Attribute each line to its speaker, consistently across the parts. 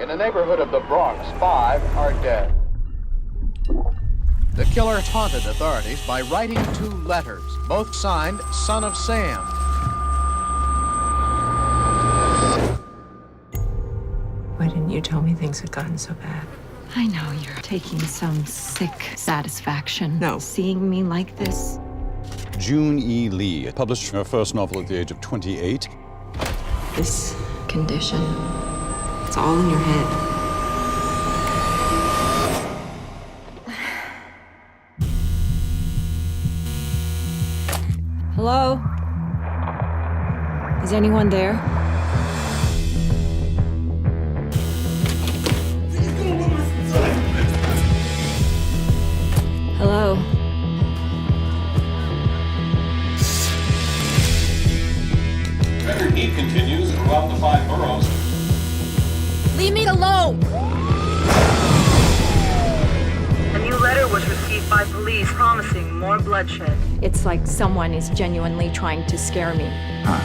Speaker 1: In the neighborhood of the Bronx, five are dead. The killer taunted authorities by writing two letters, both signed Son of Sam.
Speaker 2: Why didn't you tell me things had gotten so bad?
Speaker 3: I know you're taking some sick satisfaction.
Speaker 2: No.
Speaker 3: Seeing me like this.
Speaker 4: June E. Lee published her first novel at the age of 28.
Speaker 2: This condition, it's all in your head.
Speaker 3: Hello? Is anyone there? Hello?
Speaker 5: Record heat continues throughout the five boroughs.
Speaker 3: Leave me alone!
Speaker 6: A new letter was received by police promising more bloodshed.
Speaker 3: It's like someone is genuinely trying to scare me. Huh.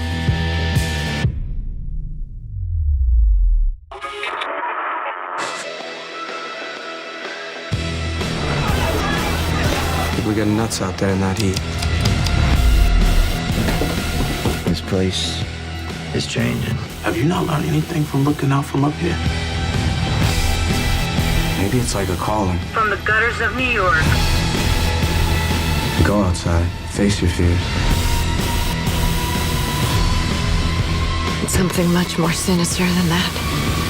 Speaker 7: We got nuts out there in that heat.
Speaker 8: This place is changing.
Speaker 5: Have you not learned anything from looking out from up here?
Speaker 7: Maybe it's like a calling.
Speaker 6: From the gutters of New York,
Speaker 7: Go outside, face your fears.
Speaker 3: It's something much more sinister than that.